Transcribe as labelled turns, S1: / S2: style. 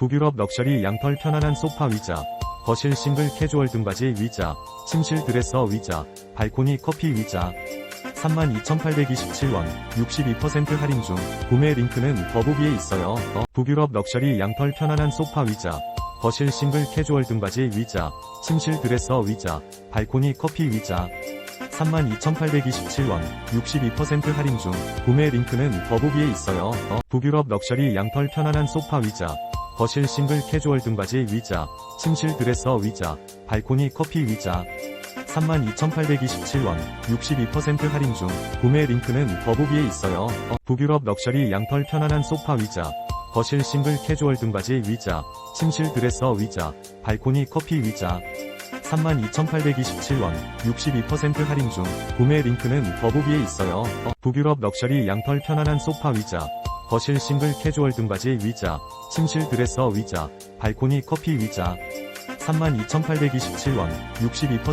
S1: 북유럽 럭셔리 양털 편안한 소파 의자, 거실 싱글 캐주얼 등받이 의자, 침실 드레서 의자, 발코니 커피 의자. 32,827원, 62% 할인 중, 구매 링크는 더보기에 있어요. 어, 북유럽 럭셔리 양털 편안한 소파 의자, 거실 싱글 캐주얼 등받이 의자, 침실 드레서 의자, 발코니 커피 의자. 32,827원, 62% 할인 중, 구매 링크는 더보기에 있어요. 어, 북유럽 럭셔리 양털 편안한 소파 의자, 거실 싱글 캐주얼 등받이 의자, 침실 드레서 의자, 발코니 커피 의자. 32,827원, 62% 할인 중, 구매 링크는 더보기에 있어요. 어, 북유럽 럭셔리 양털 편안한 소파 의자, 거실 싱글 캐주얼 등받이 의자, 침실 드레서 의자, 발코니 커피 의자. 32,827원, 62% 할인 중, 구매 링크는 더보기에 있어요. 어, 북유럽 럭셔리 양털 편안한 소파 의자, 거실 싱글 캐주얼 등받이 의자, 침실 드레서 의자, 발코니 커피 의자. 32,827원, 62%